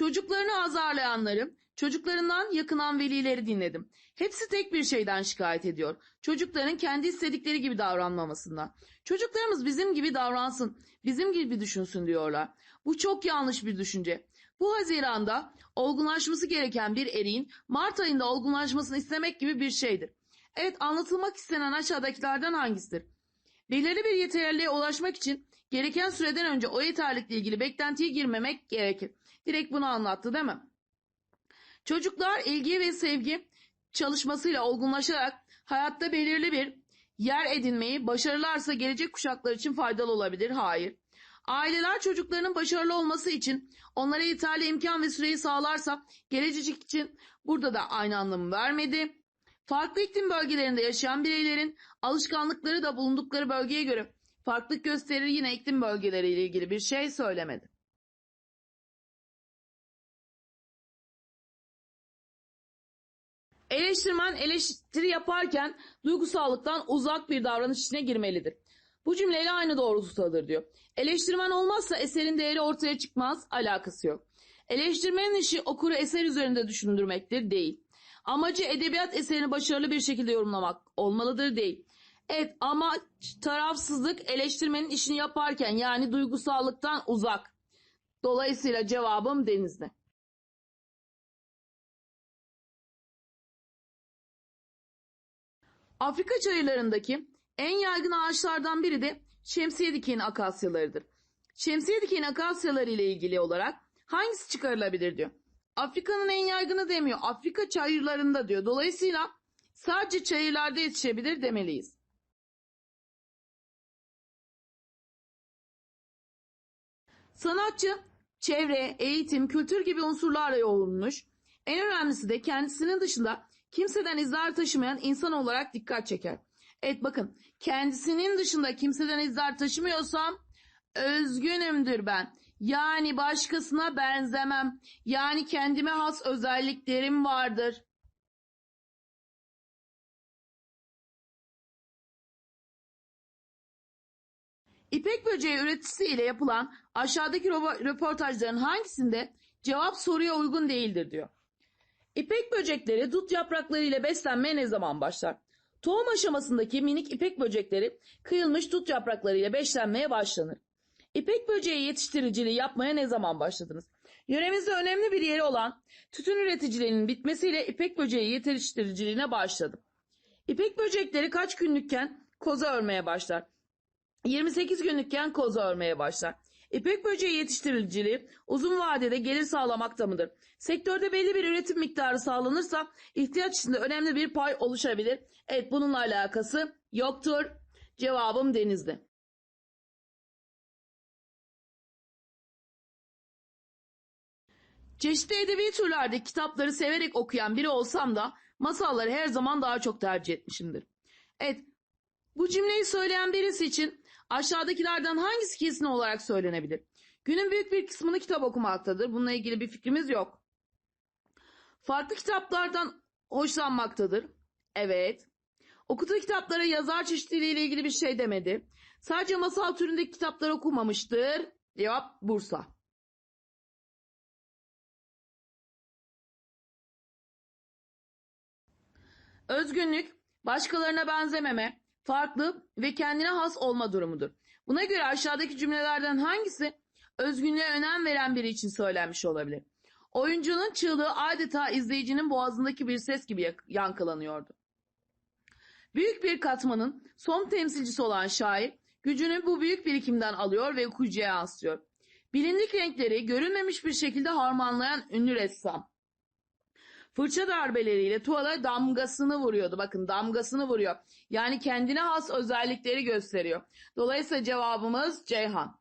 Çocuklarını azarlayanları, çocuklarından yakınan velileri dinledim. Hepsi tek bir şeyden şikayet ediyor. Çocukların kendi istedikleri gibi davranmamasından. Çocuklarımız bizim gibi davransın, bizim gibi düşünsün diyorlar. Bu çok yanlış bir düşünce. Bu Haziran'da olgunlaşması gereken bir eriğin Mart ayında olgunlaşmasını istemek gibi bir şeydir. Evet anlatılmak istenen aşağıdakilerden hangisidir? Belirli bir yeterliliğe ulaşmak için gereken süreden önce o yeterlilikle ilgili beklentiye girmemek gerekir. Direkt bunu anlattı değil mi? Çocuklar ilgi ve sevgi çalışmasıyla olgunlaşarak hayatta belirli bir yer edinmeyi başarılarsa gelecek kuşaklar için faydalı olabilir. Hayır. Aileler çocuklarının başarılı olması için onlara yeterli imkan ve süreyi sağlarsa gelecek için burada da aynı anlamı vermedi. Farklı iklim bölgelerinde yaşayan bireylerin alışkanlıkları da bulundukları bölgeye göre farklılık gösterir yine iklim bölgeleriyle ilgili bir şey söylemedi. Eleştirmen eleştiri yaparken duygusallıktan uzak bir davranış içine girmelidir. Bu cümleyle aynı doğrultudadır diyor. Eleştirmen olmazsa eserin değeri ortaya çıkmaz, alakası yok. Eleştirmenin işi okuru eser üzerinde düşündürmektir, değil. Amacı edebiyat eserini başarılı bir şekilde yorumlamak olmalıdır, değil. Evet amaç tarafsızlık eleştirmenin işini yaparken yani duygusallıktan uzak. Dolayısıyla cevabım denizde. Afrika çayırlarındaki en yaygın ağaçlardan biri de şemsiye dikeni akasyalarıdır. Şemsiye dikeni akasyaları ile ilgili olarak hangisi çıkarılabilir diyor. Afrika'nın en yaygını demiyor. Afrika çayırlarında diyor. Dolayısıyla sadece çayırlarda yetişebilir demeliyiz. Sanatçı çevre, eğitim, kültür gibi unsurlarla yoğrulmuş. En önemlisi de kendisinin dışında kimseden izler taşımayan insan olarak dikkat çeker. Evet bakın kendisinin dışında kimseden izler taşımıyorsam özgünümdür ben. Yani başkasına benzemem. Yani kendime has özelliklerim vardır. İpek böceği üreticisi ile yapılan aşağıdaki röportajların hangisinde cevap soruya uygun değildir diyor. İpek böcekleri dut yaprakları ile beslenmeye ne zaman başlar? Tohum aşamasındaki minik ipek böcekleri kıyılmış dut yaprakları ile beslenmeye başlanır. İpek böceği yetiştiriciliği yapmaya ne zaman başladınız? Yöremizde önemli bir yeri olan tütün üreticiliğinin bitmesiyle ipek böceği yetiştiriciliğine başladım. İpek böcekleri kaç günlükken koza örmeye başlar? 28 günlükken koza örmeye başlar. İpek böceği yetiştiriciliği uzun vadede gelir sağlamakta mıdır? Sektörde belli bir üretim miktarı sağlanırsa ihtiyaç içinde önemli bir pay oluşabilir. Evet bununla alakası yoktur. Cevabım denizli. Çeşitli edebi türlerde kitapları severek okuyan biri olsam da masalları her zaman daha çok tercih etmişimdir. Evet, bu cümleyi söyleyen birisi için aşağıdakilerden hangisi kesin olarak söylenebilir? Günün büyük bir kısmını kitap okumaktadır. Bununla ilgili bir fikrimiz yok. Farklı kitaplardan hoşlanmaktadır. Evet. Okuduğu kitaplara yazar çeşitliliği ile ilgili bir şey demedi. Sadece masal türündeki kitaplar okumamıştır. Cevap Bursa. Özgünlük, başkalarına benzememe, farklı ve kendine has olma durumudur. Buna göre aşağıdaki cümlelerden hangisi özgünlüğe önem veren biri için söylenmiş olabilir? Oyuncunun çığlığı adeta izleyicinin boğazındaki bir ses gibi yankılanıyordu. Büyük bir katmanın son temsilcisi olan şair, gücünü bu büyük birikimden alıyor ve okuyucuya yansıtıyor. Bilindik renkleri görünmemiş bir şekilde harmanlayan ünlü ressam. Fırça darbeleriyle tuvale damgasını vuruyordu. Bakın damgasını vuruyor. Yani kendine has özellikleri gösteriyor. Dolayısıyla cevabımız Ceyhan.